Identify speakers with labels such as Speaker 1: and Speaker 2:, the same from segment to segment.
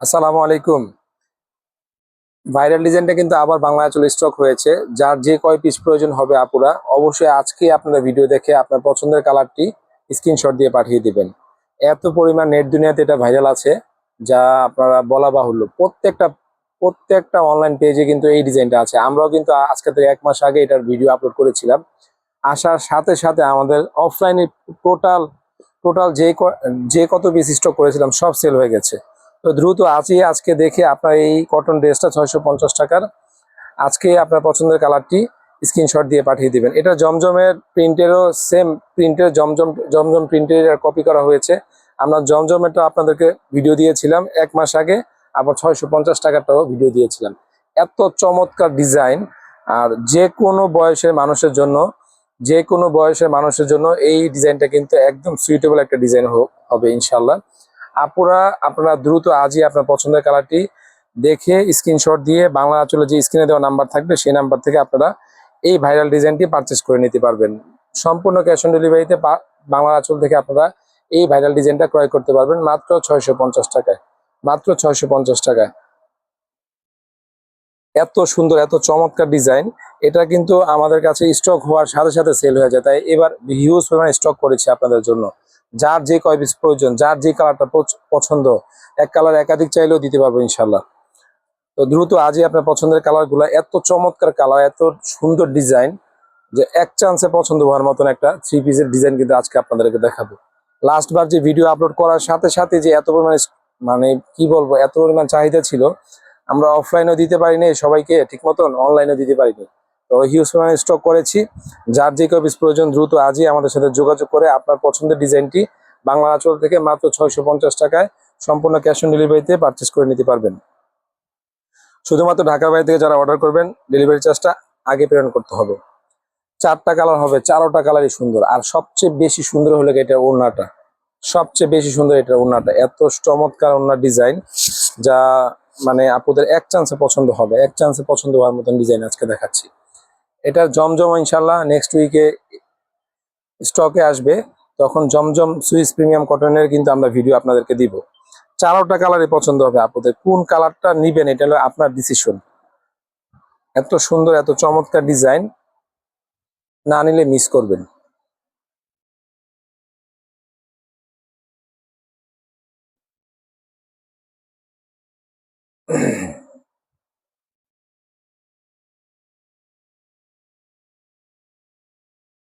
Speaker 1: আসসালামু আলাইকুম। ভাইরাল ডিজাইনটা কিন্তু আবার বাংলা চলে স্টক হয়েছে। যার যে কয় পিস প্রয়োজন হবে আপুরা, অবশ্যই আজকে আপনারা ভিডিও দেখে আপনার পছন্দের কালারটি স্ক্রিনশট দিয়ে পাঠিয়ে দিবেন। এত পরিমাণ নেট দুনিয়াতে এটা ভাইরাল আছে, যা আপনারা বলা বাহুল্য। প্রত্যেকটা প্রত্যেকটা অনলাইন পেজে কিন্তু এই ডিজাইনটা আছে। আমরাও কিন্তু আজকে থেকে এক মাস আগে এটার ভিডিও আপলোড করেছিলাম। আসার সাথে সাথে আমাদের অফলাইনে টোটাল টোটাল যে যে কত পিস স্টক করেছিলাম সব সেল হয়ে গেছে। তো দ্রুত আজই আজকে দেখে আপনার এই কটন ড্রেসটা ছয়শো পঞ্চাশ টাকার। আজকে আপনার পছন্দের কালারটি স্ক্রিনশট দিয়ে পাঠিয়ে দিবেন। এটা জমজমের প্রিন্টেরও সেম প্রিন্টের জমজম জমজম প্রিন্টের কপি করা হয়েছে। আমরা জমজমেরটা আপনাদেরকে ভিডিও দিয়েছিলাম এক মাস আগে, আবার ছয়শো পঞ্চাশ টাকারটাও ভিডিও দিয়েছিলাম। এত চমৎকার ডিজাইন আর যে কোনো বয়সের মানুষের জন্য, যে কোনো বয়সের মানুষের জন্য এই ডিজাইনটা কিন্তু একদম সুইটেবল একটা ডিজাইন হবে ইনশাল্লাহ আপুরা, আপনারা দ্রুত আজই আপনার পছন্দের কালারটি দেখে স্ক্রিনশট দিয়ে বাংলা আঁচলে যে স্ক্রিনে দেওয়া নাম্বার থাকবে, সেই নাম্বার থেকে আপনারা এই ভাইরাল ডিজাইনটি পারচেস করে নিতে পারবেন। সম্পূর্ণ ক্যাশ অন ডেলিভারিতে বাংলা আঁচল থেকে আপনারা এই ভাইরাল ডিজাইনটা ক্রয় করতে পারবেন মাত্র ছয়শো পঞ্চাশ টাকায়। মাত্র ছয়শো পঞ্চাশ টাকায়। এত সুন্দর, এত চমৎকার ডিজাইন এটা কিন্তু আমাদের কাছে স্টক হওয়ার সাথে সাথে সেল হয়ে যায়। তাই এবার হিউজ পরিমাণে স্টক করেছি আপনাদের জন্য। যার যে কয় পিস প্রয়োজন, যার যে কালারটা পছন্দ, এক কালার একাধিক চাইলেও দিতে পারব ইনশাল্লাহ তো দ্রুত আজই আপনার পছন্দের কালারগুলো এত চমৎকার কালার এত সুন্দর ডিজাইন যে এক চান্সে পছন্দ হওয়ার মতন একটা থ্রি পিসের ডিজাইন কিন্তু আজকে আপনাদেরকে দেখাবো। লাস্ট বার যে ভিডিও আপলোড করার সাথে সাথে যে এত পরিমাণ মানে কি বলব, এত পরিমাণ চাহিদা ছিল আমরা অফলাইনেও দিতে পারিনি, সবাইকে ঠিক মতন অনলাইনেও দিতে পারিনি। তো হিউজ পরিমাণে স্টক করেছি। যার যে কপিস প্রয়োজন দ্রুত আজই আমাদের সাথে যোগাযোগ করে আপনার পছন্দের ডিজাইনটি বাংলা আঁচল থেকে মাত্র ছয়শো পঞ্চাশ টাকায় সম্পূর্ণ ক্যাশ অন ডেলিভারিতে পারচেস করে নিতে পারবেন। শুধুমাত্র ঢাকার বাইরে থেকে যারা অর্ডার করবেন ডেলিভারি চার্জটা আগে প্রেরণ করতে হবে। চারটা কালার হবে, চারোটা কালারই সুন্দর। আর সবচেয়ে বেশি সুন্দর হলো এটা ওড়নাটা। সবচেয়ে বেশি সুন্দর এটা ওড়নাটা। এত চমৎকার ওড়নার ডিজাইন যা মানে আপনাদের এক চান্সে পছন্দ হবে, এক চান্সে পছন্দ হওয়ার মতন ডিজাইন আজকে দেখাচ্ছি। এটা জমজম ইনশাল্লাহ নেক্সট উইকে স্টকে আসবে, তখন জমজম সুইস প্রিমিয়াম কটনের কিন্তু আমরা ভিডিও আপনাদেরকে দিব। চারোটা কালারই পছন্দ হবে আপনাদের কোন কালারটা নিবেন এটা হলো আপনার ডিসিশন এত সুন্দর, এত চমৎকার ডিজাইন না নিলে মিস করবেন।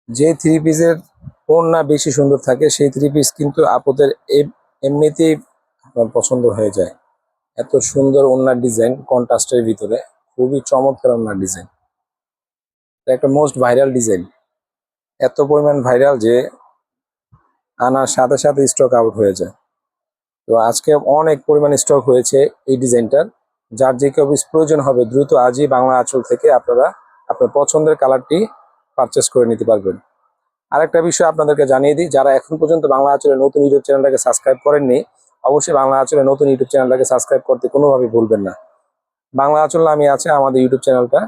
Speaker 1: যে থ্রি পিসের ওড়না বেশি সুন্দর থাকে, সেই থ্রি পিস কিন্তু আপদের এমনিতেই আপনার পছন্দ হয়ে যায়। এত সুন্দর ওড়নার ডিজাইন কন্ট্রাস্টের ভিতরে, খুবই চমৎকার ওড়নার ডিজাইন একটা মোস্ট ভাইরাল ডিজাইন এত পরিমাণ ভাইরাল যে আনার সাথে সাথে স্টক আউট হয়ে যায়। তো আজকে অনেক পরিমাণ স্টক হয়েছে এই ডিজাইনটার। যার যে কেউ প্রয়োজন হবে, দ্রুত আজই বাংলা আঁচল থেকে আপনারা আপনার পছন্দের কালারটি পারচেস করে নিতে পারবেন। আরেকটা বিষয় আপনাদেরকে জানিয়ে দিই, যারা এখন পর্যন্ত বাংলা আঁচলের নতুন ইউটিউব চ্যানেলটাকে সাবস্ক্রাইব করেননি, অবশ্যই বাংলা আঁচলের নতুন ইউটিউব চ্যানেলটাকে সাবস্ক্রাইব করতে কোনোভাবেই ভুলবেন না। বাংলা আঁচল নামে আছে আমাদের ইউটিউব চ্যানেলটা।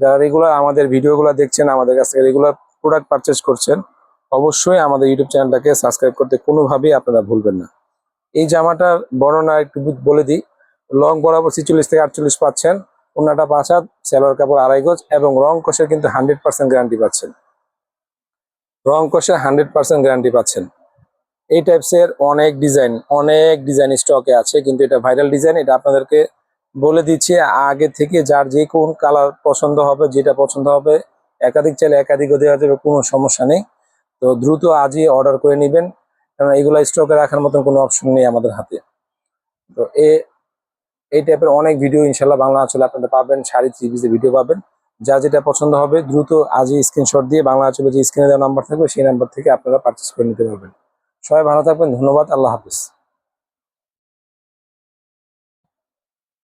Speaker 1: যারা রেগুলার আমাদের ভিডিওগুলো দেখছেন, আমাদের কাছ থেকে রেগুলার প্রোডাক্ট পারচেস করছেন, অবশ্যই আমাদের ইউটিউব চ্যানেলটাকে সাবস্ক্রাইব করতে কোনোভাবেই আপনারা ভুলবেন না। এই জামাটার বর্ণনা একটু বলে দিই। লং বরাবর ছিচল্লিশ থেকে আটচল্লিশ পাচ্ছেন। ওনাটা পাঁচ হাত সেলোয়ার কাপড়, আড়াই গজ এবং রং কষের কিন্তু হান্ড্রেড পার্সেন্ট গ্যারান্টি পাচ্ছেন। রং কষে হান্ড্রেড পার্সেন্ট গ্যারান্টি পাচ্ছেন। এই টাইপসের অনেক ডিজাইন অনেক ডিজাইন স্টকে আছে, কিন্তু এটা ভাইরাল ডিজাইন এটা আপনাদেরকে বলে দিচ্ছি, আগে থেকে যার যে কোন কালার পছন্দ হবে, যেটা পছন্দ হবে, একাধিক চাইলে একাধিকও দেওয়া যাবে কোনো সমস্যা নেই। তো দ্রুত আজই অর্ডার করে নেবেন। কারণ এগুলো স্টকে রাখার মতন কোনো অপশন নেই আমাদের হাতে। তো এ, এই টাইপের অনেক ভিডিও ইনশাল্লাহ বাংলা আঁচলে আপনারা পাবেন শাড়ি থ্রি পিসের ভিডিও পাবেন। যা যেটা পছন্দ হবে, দ্রুত আজই স্ক্রিনশট দিয়ে বাংলা আঁচলে যে স্ক্রিনে দেওয়া নাম্বার থাকবে, সেই নাম্বার থেকে আপনারা পারচেস করে নিতে পারবেন। সবাই ভালো থাকবেন, ধন্যবাদ, আল্লাহ হাফিজ।